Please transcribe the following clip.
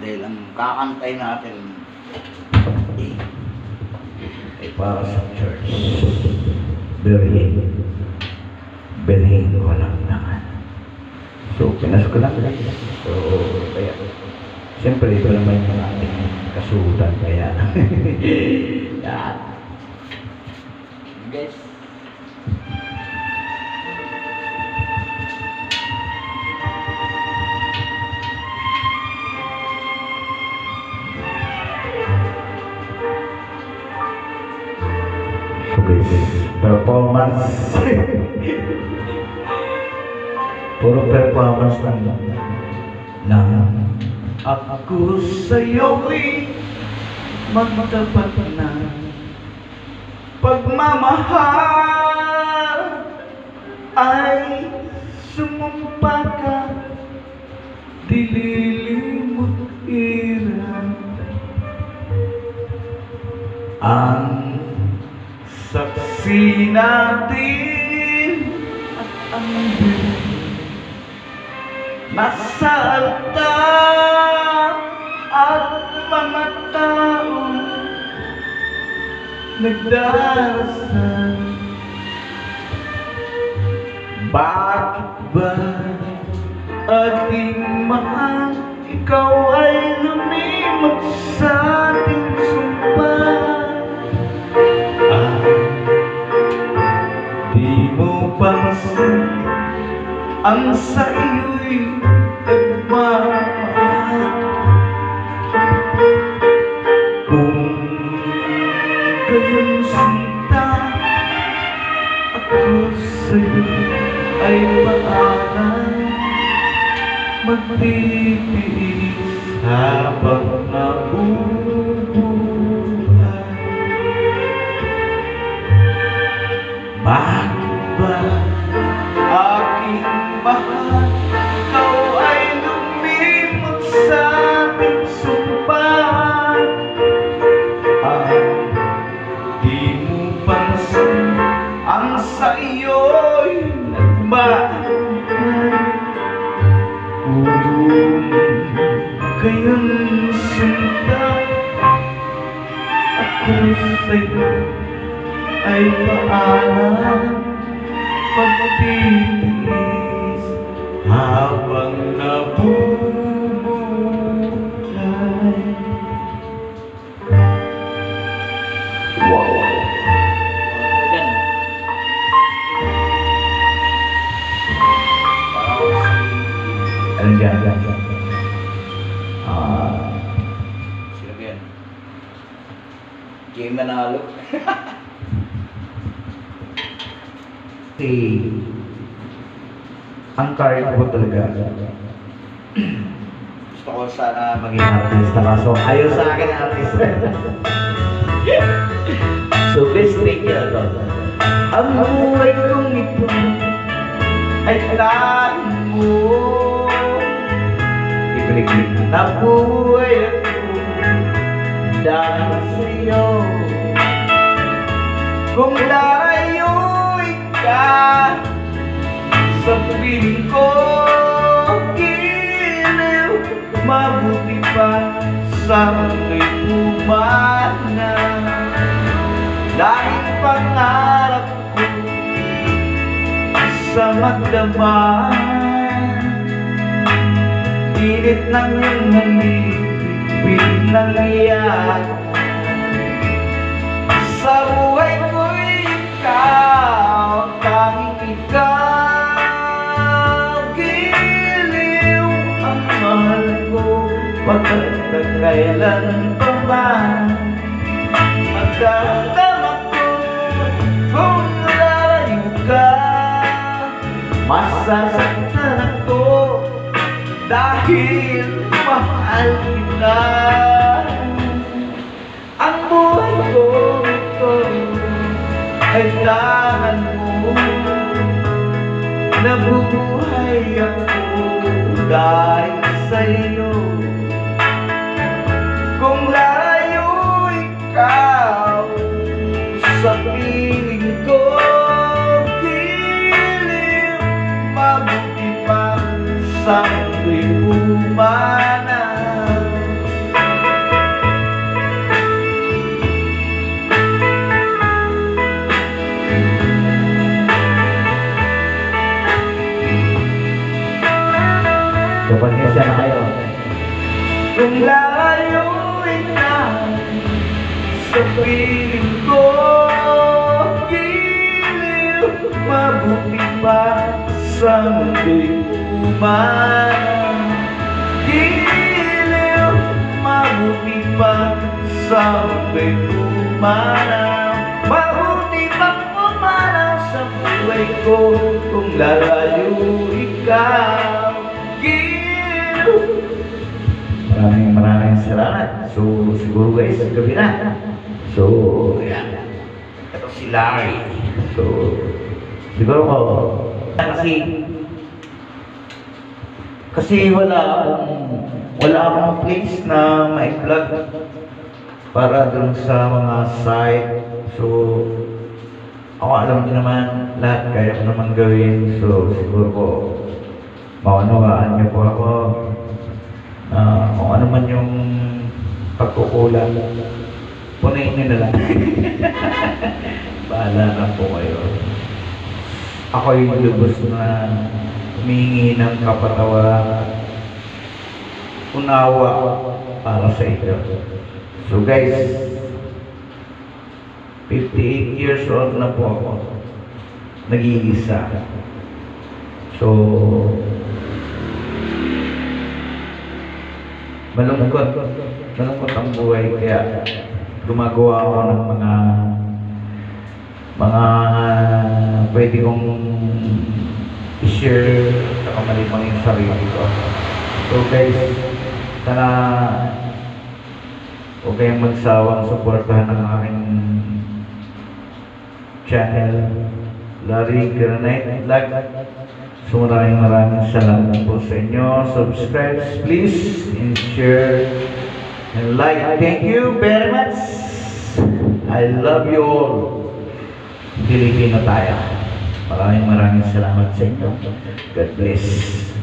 Dahil ang kakantay natin eh, ay para sa church. Berhin. Berhin walang naman. So, pinas ko lang. So, kaya, siyempre, ito naman yung ating kasutan. Kaya, yan. guys. Performance. Puro performance lang. Lang. Ako sa'yo'y magtapat na pagmamahal ay sumumpa ka dililimot natin. At ang nasa altar at mga tao nagdarasal. Bakit ba ating mahal ikaw ay lumimot sa di mo pansin ang sa iyo'y nagmamahal kung gayon sinta ako sa'yo ay paanan magtitiis habang nabubuhay bakit ba aking mahal? Ikaw ay sa ating sumpah Ah, di ang sa iyo'y nagmahal. Kung gayon sinta ako sa'yo ay paalam pagtitiis habang nabubuhay Wow! Ano yan? Ah, Sino ba yan? Game Manalo. si ang card ko talaga. Gusto ko sana maging artista. Kaso ayaw sa akin ang artista so best thing yun ang buhay kong ito ay kailangan mo. Ibalik na buhay ako dahil sa iyo. Kung layo'y ka sa piling ko giliw mabuti pa sa may umana dahil pangarap ko sa magdamag init ng iyong nangibig ng iyak sa buhay ko'y ikaw, Pagkat kailan pa ba? Magdadama ko kung lalayo ka. Masasaktan ako dahil mahal kita. Ang buhay ko ito ay tangan mo. Nabubuhay ako dahil sa isang linguma na Kapag-isya na kayo. Kung lalayuin na sa piling ko, giliw, mabuti pa sa mundi umana Giliw, mabuti pa sa mundi umana Mabuti pa umana sa buhay ko Kung lalayo ikaw Giliw Maraming maraming salamat. So, siguro guys, gabi na. So, yan. Ito si Larry. So, siguro ko, kasi, kasi wala akong, wala akong place na ma-vlog para dun sa mga site. So, ako alam niyo naman, lahat kaya ko naman gawin. So, siguro ko, maunawaan niyo po ako Ah, kung ano man yung pagkukulang, punayin nyo na lang. Bahala na po kayo. Ako yung lubos na humingi ng kapatawaran, unawa para sa inyo. So guys, 58 years old na po ako. Nag-iisa. So, malungkot. Malungkot ang buhay kaya gumagawa ako ng mga mga pwede kong i-share sa kamalimang yung sarili ko. So guys, sana huwag kayong magsawang suportahan ng aking channel Larry Granite Vlog. So maraming maraming salamat po sa inyo. Subscribe please and share and like. Thank you very much. I love you all. Pilipino tayo. Maraming maraming salamat sa inyo. God bless.